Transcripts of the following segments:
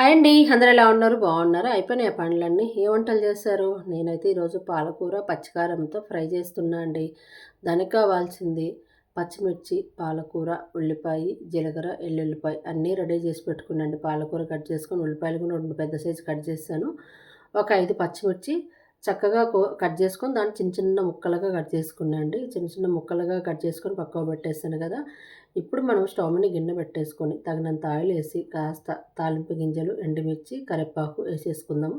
Hi అండి. అందరు ఎలా ఉన్నారు? బాగున్నారు? అయిపోయినాయి పండ్లన్నీ? ఏ వంటలు చేస్తారు నేనైతే ఈరోజు పాలకూర పచ్చికారంతో ఫ్రై చేస్తున్నా అండి. దానికి కావాల్సింది పచ్చిమిర్చి పాలకూర ఉల్లిపాయ జీలకర్ర ఎల్లుల్లిపాయ అన్నీ రెడీ చేసి పెట్టుకున్నాండి పాలకూర కట్ చేసుకొని ఉల్లిపాయలు కూడా రెండు పెద్ద సైజు కట్ చేస్తాను ఒక ఐదు పచ్చిమిర్చి చక్కగా కట్ చేసుకొని దాన్ని చిన్న చిన్న ముక్కలుగా కట్ చేసుకున్నాండి చిన్న చిన్న ముక్కలుగా కట్ చేసుకొని పక్కకు పెట్టేస్తాను కదా. ఇప్పుడు మనం స్టవ్ మీద గిన్నె పెట్టేసుకొని తగినంత ఆయిల్ వేసి కాస్త తాలింపు గింజలు ఎండుమిర్చి కరివేపాకు వేసేసుకుందాము.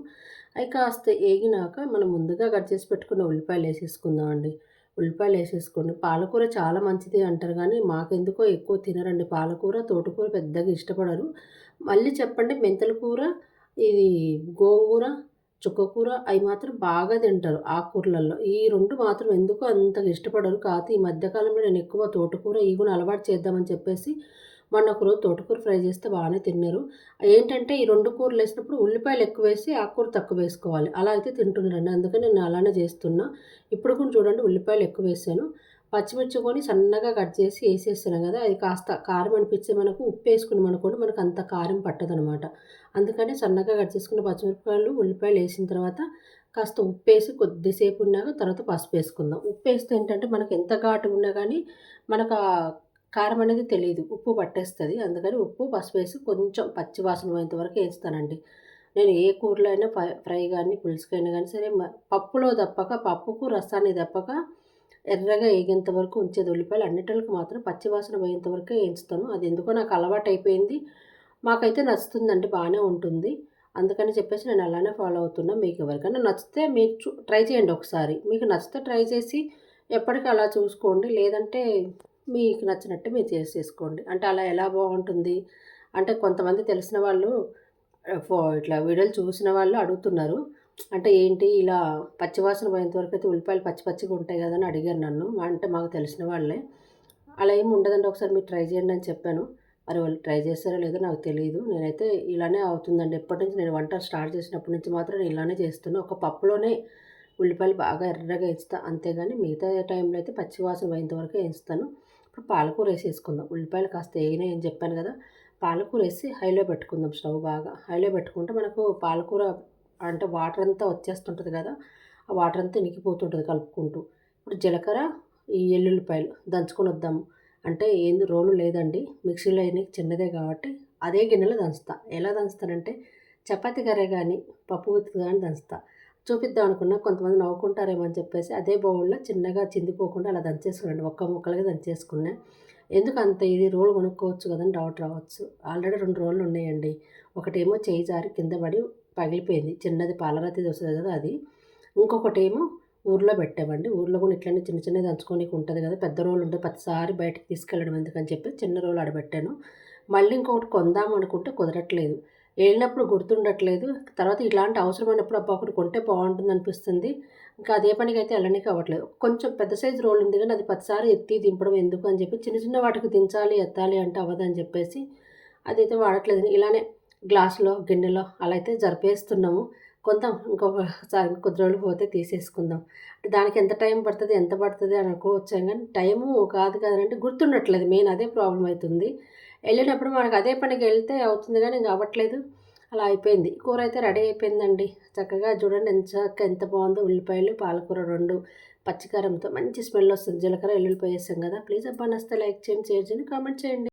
అవి కాస్త వేగినాక మనం ముందుగా కట్ చేసి పెట్టుకున్న ఉల్లిపాయలు వేసేసుకుందామండి ఉల్లిపాయలు వేసేసుకోండి. పాలకూర చాలా మంచిది అంటారు కానీ మాకెందుకో ఎక్కువ తినరండి పాలకూర. తోటకూర పెద్దగా ఇష్టపడరు. మళ్ళీ చెప్పండి మెంతల కూర ఇది గోంగూర చుక్కకూర అవి మాత్రం బాగా తింటారు ఆకుకూరలలో ఈ రెండు మాత్రం ఎందుకు అంత ఇష్టపడరు? కాకపోతే ఈ మధ్యకాలంలో నేను ఎక్కువ తోటకూర ఈ కూడా అలవాటు చేద్దామని చెప్పేసి మొన్న ఒకరోజు తోటకూర ఫ్రై చేస్తే బాగానే తిన్నారు. ఏంటంటే ఈ రెండు కూరలు వేసినప్పుడు ఉల్లిపాయలు ఎక్కువ వేసి ఆకుకూర తక్కువ వేసుకోవాలి. అలా అయితే తింటున్నారండి. అందుకని నేను అలానే చేస్తున్నా. ఇప్పుడు కూడా చూడండి ఉల్లిపాయలు ఎక్కువ వేసాను. పచ్చిమిర్చి కొని సన్నగా కట్ చేసి వేసేస్తున్నాం కదా అది కాస్త కారం అనిపించే మనకు ఉప్పు వేసుకున్నాం అనుకోండి మనకు అంత కారం పట్టదనమాట. అందుకని సన్నగా కట్ చేసుకున్న పచ్చిమిరపకాయలు ఉల్లిపాయలు వేసిన తర్వాత కాస్త ఉప్పు వేసి కొద్దిసేపు ఉన్నాక తర్వాత పసుపు వేసుకుందాం. ఉప్పు వేస్తే ఏంటంటే మనకు ఎంత ఘాటు ఉన్నా కానీ మనకు కారం అనేది తెలియదు ఉప్పు పట్టేస్తుంది. అందుకని ఉప్పు పసుపు వేసి కొంచెం పచ్చి వాసన పోయేంత వరకు వేస్తానండి. నేను ఏ కూరలో అయినా ఫ్రై కానీ పులుసుకైనా కానీ సరే పప్పులో తప్పక పప్పుకు రసాన్ని తప్పక ఎర్రగా వేగేంత వరకు ఉంచేది ఉల్లిపాయలు. అన్నిటికి మాత్రం పచ్చివాసన పోయేంత వరకే వేయించుతాను. అది ఎందుకో నాకు అలవాటు అయిపోయింది. మాకైతే నచ్చుతుందండి బాగానే ఉంటుంది. అందుకని చెప్పేసి నేను అలానే ఫాలో అవుతున్నా. మీకు ఎవరికైనా నచ్చితే మీరు ట్రై చేయండి ఒకసారి. మీకు నచ్చితే ట్రై చేసి ఎప్పటికీ అలా చూసుకోండి. లేదంటే మీకు నచ్చినట్టు మీరు చేసేసుకోండి. అంటే అలా ఎలా బాగుంటుంది? అంటే కొంతమంది తెలిసిన వాళ్ళు ఇట్లా వీడియోలు చూసిన వాళ్ళు అడుగుతున్నారు. అంటే ఏంటి ఇలా పచ్చివాసన పోయేంత వరకు అయితే ఉల్లిపాయలు పచ్చి పచ్చిగా ఉంటాయి కదా అని అడిగారు నన్ను. అంటే మాకు తెలిసిన వాళ్ళే. అలా ఏమి ఉండదండి ఒకసారి మీరు ట్రై చేయండి అని చెప్పాను. మరి వాళ్ళు ట్రై చేస్తారో లేదో నాకు తెలియదు నేనైతే ఇలానే అవుతుందండి. ఎప్పటి నుంచి నేను వంట స్టార్ట్ చేసినప్పటి నుంచి మాత్రం నేను ఇలానే చేస్తున్నా. ఒక పప్పులోనే ఉల్లిపాయలు బాగా ఎర్రగా వేస్తాను అంతేగాని మిగతా టైంలో అయితే పచ్చివాసన పోయేంత వరకు వేస్తాను. ఇప్పుడు పాలకూర వేసేసుకుందాం. ఉల్లిపాయలు కాస్త వేగినాయి అని చెప్పాను కదా పాలకూర వేసి హైలో పెట్టుకుందాం స్టవ్ బాగా. హైలో పెట్టుకుంటే మనకు పాలకూర అంటే వాటర్ అంతా వచ్చేస్తుంటుంది కదా ఆ వాటర్ అంతా ఇనికిపోతుంటుంది కలుపుకుంటూ. ఇప్పుడు జీలకర్ర ఈ ఎల్లుల్లిపాయలు దంచుకొని వద్దాము అంటే ఏంది రోలు లేదండి మిక్సీలో అయినా చిన్నదే కాబట్టి అదే గిన్నెలో దంచుతా. ఎలా దంచుతానంటే చపాతి కర్రీ కానీ పప్పు గుత్తి కానీ దంచుతా. చూపిద్దాం అనుకున్నా కొంతమంది నవ్వుకుంటారేమో అని చెప్పేసి అదే బౌల్లో చిన్నగా చిందిపోకుండా అలా దంచేసుకున్నాను. ఒక్క ముక్కలుగా దంచేసుకున్నా. ఎందుకు అంత ఇది రోల్ కొనుక్కోవచ్చు కదని డౌట్ రావచ్చు. ఆల్రెడీ రెండు రోళ్ళు ఉన్నాయండి. ఒకటేమో చేయి జారి కింద పడి పగిలిపోయింది. చిన్నది పాలరాతి వస్తుంది కదా అది. ఇంకొకటి ఏమో ఊర్లో పెట్టామండి ఊర్లో కూడా ఇట్లనే చిన్న చిన్నది దంచుకోనికి ఉంటుంది కదా. పెద్ద రోలు ఉంటుంది ప్రతిసారి బయటకు తీసుకెళ్ళడం ఎందుకని చెప్పి చిన్న రోలు ఆడబెట్టాను. మళ్ళీ ఇంకొకటి కొందాం అనుకుంటే కుదరట్లేదు. వెళ్ళినప్పుడు గుర్తుండట్లేదు. తర్వాత ఇలాంటి అవసరమైనప్పుడు అబ్బా ఒకటి కొంటే బాగుంటుంది అనిపిస్తుంది. ఇంకా అదే పనికి అయితే వెళ్ళడానికి అవ్వట్లేదు. కొంచెం పెద్ద సైజు రోల్ ఉంది కానీ అది పదిసారి ఎత్తి దింపడం ఎందుకు అని చెప్పి చిన్న చిన్న వాటికి దించాలి ఎత్తాలి అంటే అవ్వదని చెప్పేసి అదైతే వాడట్లేదు. ఇలానే గ్లాసులో గిన్నెలో అలా అయితే జరిపేస్తున్నాము. కొంత ఇంకొకసారి కొద్ది రోజులు పోతే తీసేసుకుందాం. అంటే దానికి ఎంత టైం పడుతుంది ఎంత పడుతుంది అని అనుకోవచ్చాం కానీ టైము కాదు కదంటే గుర్తుండట్లేదు. మెయిన్ అదే ప్రాబ్లం అవుతుంది. వెళ్ళినప్పుడు మనకు అదే పనికి వెళ్తే అవుతుంది కానీ ఇంకా అవ్వట్లేదు. అలా అయిపోయింది. కూర అయితే రెడీ అయిపోయిందండి. చక్కగా చూడండి ఎంత ఎంత బాగుందో ఉల్లిపాయలు పాలకూర రెండు పచ్చికారంతో మంచి స్మెల్ వస్తుంది. జీలకర్ర ఎల్లుల్లిపాయ వేసాం కదా. ప్లీజ్ అబ్బా నస్తే లైక్ చేయండి షేర్ చేయండి కామెంట్ చేయండి.